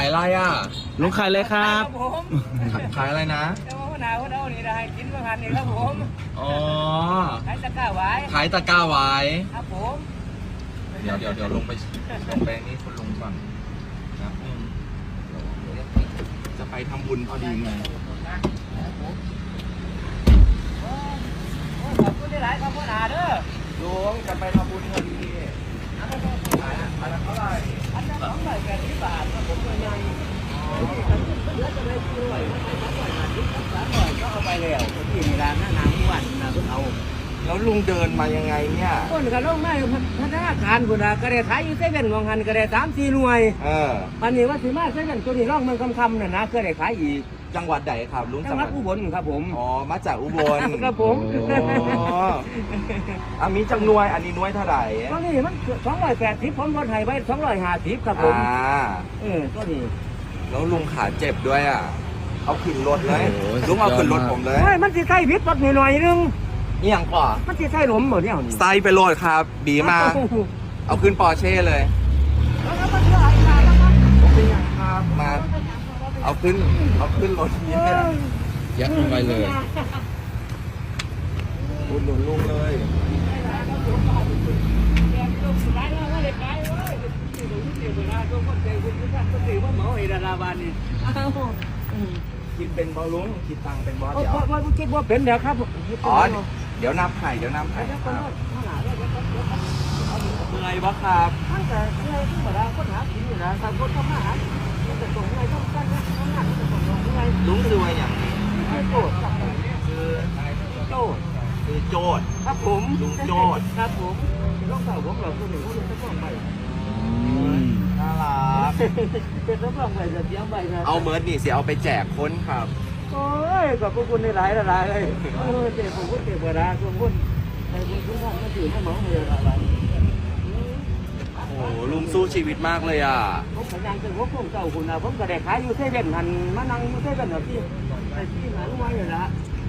ายอะไรอะ ลุงขายเลยครับ ผมขายอะไรนะเจ้าหัวหน้าหัวหน้านี่ได้กินเมื่อหันนี่ครับผมอ๋อ ขายตะกร้าไว้ขายตะกร้าไว้ ครับผมเดี๋ยวเดี๋ยวเดี๋ยวลงไปลงไปนี่คุณลุงก่อนนะอืมจะไปทำบุญพอดีไงขอบคุณที่หลายครับหัวหน้าเด้อลุงจะไปทำบุญพอดีอันนั้นอันนั้นเท่าไหร่ อันนั้นสองร้อยแปดสิบบาทครับผมตัวใหญ่เหลือจะได้ช่วยสามร้อยห้าสิบสามร้อยก็เอาไปแล้วที่นี่ร้านหน้าน้ำวันนะเพิ่งเอาแล้วลุงเดินมายังไงเนี่ยคนก็ลงมาพัฒนาการพุ่นน่ะก็ได้ขายอยู่เซเว่นมองหันก็ได้สามสี่หน่วยเอออันนี้ว่าสิมาเซเว่นตัวนี้ร่องเมืองคำคำๆน่ะนะก็ได้ขายอีก จังหวัดไหนครับลุงจังหวัดอุบลครับผม อ๋อ มาจากอุบลครับผมอ๋ออะมีจังหน่วย อันนี้หน่วยเท่าไหร่ตัวนี้มันสองร้อยแปดสิบผมลดให้ไว้สองร้อยห้าสิบครับผมอ่าเออตัวนี้แล้วลุงขาเจ็บด้วยอะ เอาขึ้นรถเลยโอ้โหลุงเอาขึ้นรถสุดยอดมากผมเลยโอ้ยมันสิใส่พิษรถหน่อยๆนึงเอี่ยงกว่ามันสิใส่หลมเหมือนเนี่ยนี่ไซไปโหลดครับ บีมา เอาขึ้นปอร์เช่เลยแล้วก็มันเท่าไหร่ล่ะแล้วก็ผมเป็นยังครับมา เอาขึ้น เอาขึ้นรถเนี่ยยัดลงไปเลยอุดหนุนลุงเลยคิดเป็นบอลลุงคิดตังค์เป็นบอลเพราะเดี๋ยวเพราะคิดว่าเป็นเดี๋ยวครับอ๋อเดี๋ยวนับไข่เดี๋ยวนับไข่ครับเมื่อยปะครับตั้งแต่เมื่อที่มาได้คนหากินอยู่นะทางคนทำมาหามัน จะส่งอะไรต้องกันนะต้องหันจะส่งอะไรลุงซื้อไว้อย่างไม่โกรธครับซื้ออะไรโจทย์ซื้อโจดครับผมลุงโจทย์ครับผมต้องเต่าผมเราคนหนึ่งคนหนึ่งจะต้องไปน่ารักเป็นต้องต้องไปจะเตรียมไปนะเอาเมิร์ดนี่สิเอาไปแจกคนครับโอ้ยขอบคุณในหลายหลายเลยเออเจ็บผมก็เจ็บเวลาคุณคุณแต่คุณคุณท่านก็ถือให้หมอเลยอะไรโอ้โหลุงสู้ชีวิตมากเลยอะผมพยายามจะพบผมเก่าคุณนะผมก็ได้ขายอยู่เซเว่นหันมานั่งอยู่เซเว่นแบบที่ไอ้ที่หาลูกไว้อยู่ละ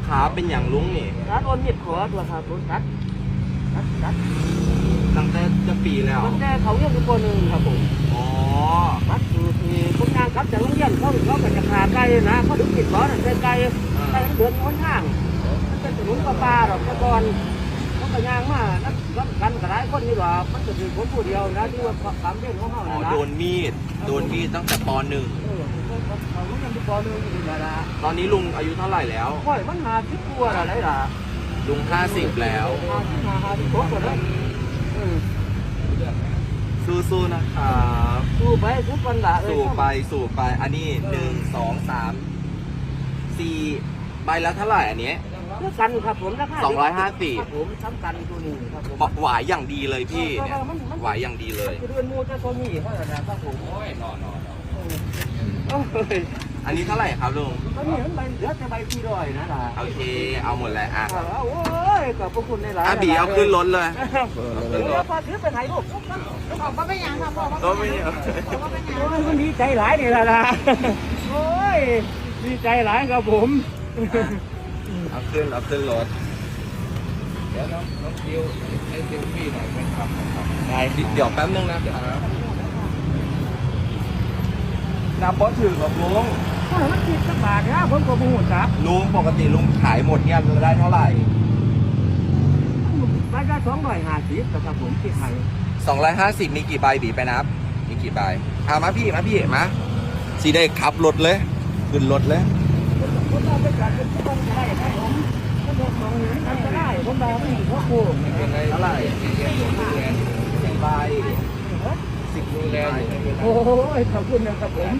ขาเป็นอย่างลุงนี่ร้านโอนมิดขอตัวครับรถตัดตัดตัดตั้งแต่จะปีแล้วมันแต่เขาเรียกเป็นคนหนึ่งครับผมอ๋อตัดคือที่ผมนางครับจากโรงเรียนเขาเขาก็จะขาไกลนะเขาถึงติดขอนั่นไกลไกลเดินคนทางมันเป็นถนนปลาปลาหรอกแต่ก่อนเขา ก็ย่างมานักรับกันกับหลายคนนี่หรอมันจะเป็นคนผู้เดียวนะที่ว่าความเล่นของเขาอ๋อนะโดนมีด โดนมีดตั้งแต่ปหนึ่ง เออเขาก็ยังเป็นปอหนึ่งอยู่นะละตอนนี้ลุงอายุเท่าไหร่แล้ว ค่อยมันหาทิศตัวอะไรล่ะลุงห้าสิบแล้ว หาที่หาหาที่โคตรเลยเออสู้ๆนะครับสู้ไปทุกวันละเออ สู่ไปสู่ไป อันนี้หนึ่งสองสามสี่ใบละเท่าไหร่อันนี้เพื่อกันครับผมราคาสองร้อยห้าสิบ ครับผมทำกันตัวนี้ครับผมหวายอย่างดีเลยพี่เนี่ยหวายอย่างดีเลยคือเดือนมูจะตัวนี้เท่าไหร่นะครับผมโอ้ยนอนนอนโอ้ยอันนี้เท่าไหร่ครับลุงตัวนี้มันใบเหลือแต่ใบที่ร้อยนะล่ะโอเค เอาหมดเลยอะโอ้ยขอบพระคุณในหลายอะบีเอาขึ้นรถเลยเดี๋ยวพอถือไปไหนลูกออกมาเป็นยังค่ะพ่อรถไม่เยอะออกมาเป็นยังโอ้ยมันดีใจหลายนี่ล่ะนะโอ้ยดีใจหลายครับผม เอาขึ้นเอาขึ้นรถเดี๋ยวน้องน้องคิวให้เซลฟี่หน่อยเป็นครับได้เดี๋ยวแป๊บนึงนะเดี๋ยวนับบอสถือกับลุงโอ้ยมันคิดสักบาทนะผมก็บูดครับลุงปกติลุงขายหมดเนี่ยได้เท่าไหร่รายได้สองร้อยห้าสิบครับผมที่ไทย250มีกี่ใบบีไปนับ มีกี่ใบเอามาพี่มาพี่มาสีได้ขับรถเลย ขึ้นรถเลย ผมเอาไปจัดเป็นทุกคนก็ได้ครับผมก็บอกมองเห็นกันก็ได้ผมบอกไม่ถึงพ่อครูเท่าไหร่สิบใบสิบดูแลอยู่ไม่เป็นไรโอ้ยขอบคุณนะครับผม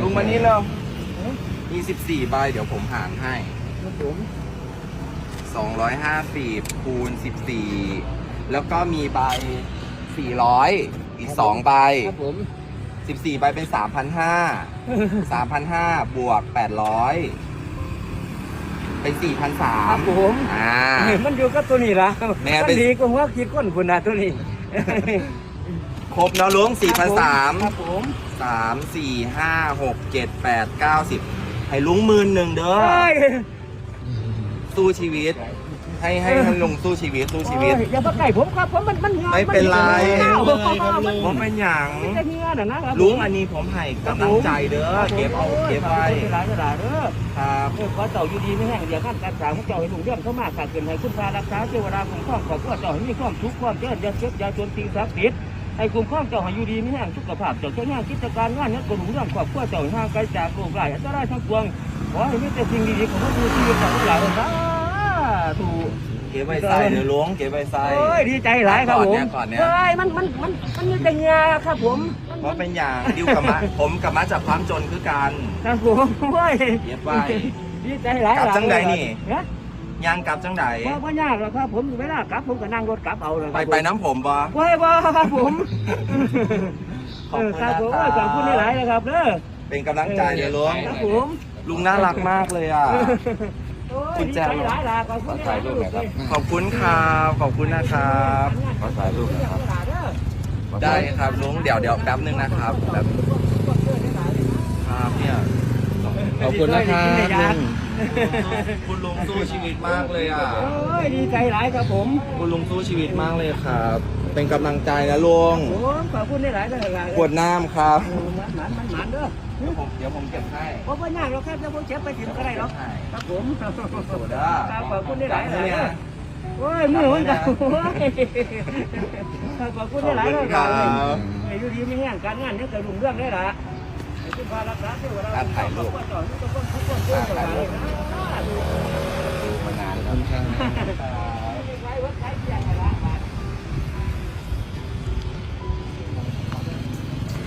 ลุงมานี่เร็วมี14ใบเดี๋ยวผมหารให้ครับผม250คูณ14แล้วก็มีใบ400อีก 2 ใบ ครับผม 14 ใบ เป็น3,500 3,500บวก800เป็นครับผ4,300มอ่า มันอยู่กับตัวนี้ละแม่มัเป็นนดีกว่าหัวคิดก้นคุณนะตัวนี้ครบเนาะลุง4,300ครับผมสามสี่ห้าหกเจ็ดแปดเก้าสิบให้ลุงหมื่นหนึ่งเด้อ เอ้ยสู้ชีวิต ให้ให้ให้ลุงสู้ชีวิตสู้ชีวิต โอ้ยอย่ามาใกล้ผมครับผมมันมันหงื่อไม่เป็นไร มันหงื่อผมเป็นหยังมันจะเหงื่อน่ะนะครับลุงอันนี้ผมให้กำลังใจเด้อเก็บเอาเก็บไว้หลายหลายเด้อ ครับ เออขอเจ้าอยู่ดีไม่แห้งเดี๋ยวขั้นการสร้างของเจ้าให้ลุงเรื่องเข้ามาขาดเกินให้คุณพารักษาเทวดาคุ้มครองขอบคุณเจ้าให้มีความสุขความเจริญอย่าเจ็บอย่าจนติงศักดิ์สิทธิ์ให้คุ้มครองเจ้าให้อยู่ดีไม่แห้งสุขภาพเจ้าเจ้าหน้ากิจการงานนี้ก็หลุงเรื่องครอบครัวเจ้าให้ห่างไกลจากโรคร้ายอันตรายทั้งปวงขอให้มีแต่สิ่งดีๆของพระผู้ชีวิตเจ้าทั้งหลายนะถูกเก็บไว้ใส่เดี๋ยวลุงเก็บไว้ใส่โอ้ยดีใจหลายครับผมก่อนเนี่ยก่อนเนี่ยเฮ้ยมันมันมันมันมีแต่เงาครับผม เพราะเป็นอย่างดิวกับมะ ผมกับมะจากความจนคือกันครับผมโอ้ยเก็บไว้ดีใจหลายกลับจังใดนี่นะยางกลับจังไดว่าว่ายากหรอกครับผมเวลากลับผมก็นั่งรถกลับเอาเลยไปไปน้ำผมบ่ไว้บ่ครับผมขอบคุณเครับผมนะครับขอบคุณหลายๆนะครับเด้อเป็นกำลังใจเดี๋ยวลุงครับผมลุงน่ารักมากเลยอะโอ้ยคุณดีแจใจวหลายๆขอบคุณหลายๆเลยขอบคุณครับ ขอบคุณนะครับ ขอถ่ายรูปนะครับ ได้ครับลุงเดี๋ยวเดี๋ยวแป๊บนึงนะครับแป๊บครับเนี่ยขอบคุณนะครับลุงคุณลุงสู้ชีวิตมากเลยอะโอ้ยดีใจหลายครับผม คุณลุงสู้ชีวิตมากเลยครับ เป็นกำลังใจนะลุงผมขอบคุณหลายๆเลยปวดน้ำครับหมันหมันหมันเด้อเดี๋ยวผมเดี๋ยวผมเก็บให้เพราะว่ายากเราแค่จะพูดเจ็บไปถึงก็ได้หรอกครับผมสู้เด้อครับขอบคุณหลายๆจับให้เนี่ย โอ้ยมือมันกันโอ้ยขอบคุณหลายๆเลยขอบคุณครับไอ้อยู่ดีไม่แห้งการงานเนี่ยก็รุ่งเรื่องได้ละไอ้คุณพารักษาเทวดาการถ่ายรูปต่อทุกคนทุกคนทุกคนเลยดูมานานแล้วไว้วัดใช้เสียงอะไรละ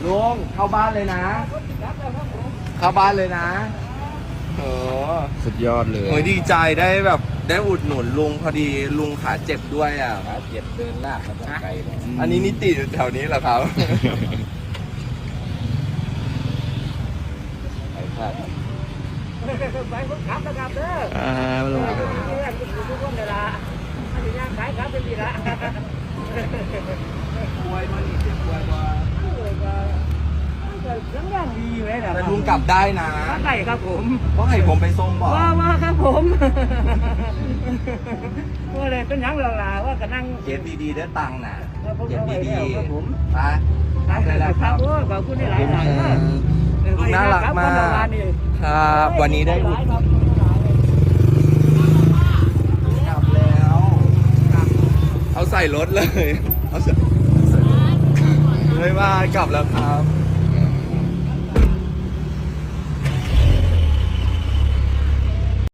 ลุงเข้าบ้านเลยนะ เข้าบ้านเลยนะโอ้สุดยอดเลยโอ้ยดีใจได้แบบ ได้อุดหนุนลุงพอดีลุงขาเจ็บด้วยอะ ขาเจ็บเดินลากมาตั้งไกลเลยอันนี้นิติแถวนี้เหรอครับ ไปพลาดไปคนขับนะครับเด้ออ่าลุงทุกคนเลยละอันนี้ย่างขายครับเป็นดีละป่วยมานี่เจ็บป่วยมายังย่างดีเลยนะแต่ลุงกลับได้นะได้ครับผมเพราะให้ผมไปส่งบอกว่าว่าครับผมว่า เลยเป็นหยังหลาๆว่าก็นั่งเก็บดีๆได้ตังค์นะเก็บดีครับผมๆไปตายแล้วครับโอ้ขอบคุณหลายๆหลายลุงน่ารักมาก ครับ วันนี้ได้อุดกลับแล้วเอาใส่รถเลย เอาใส่เลยว่ากลับแล้วครับ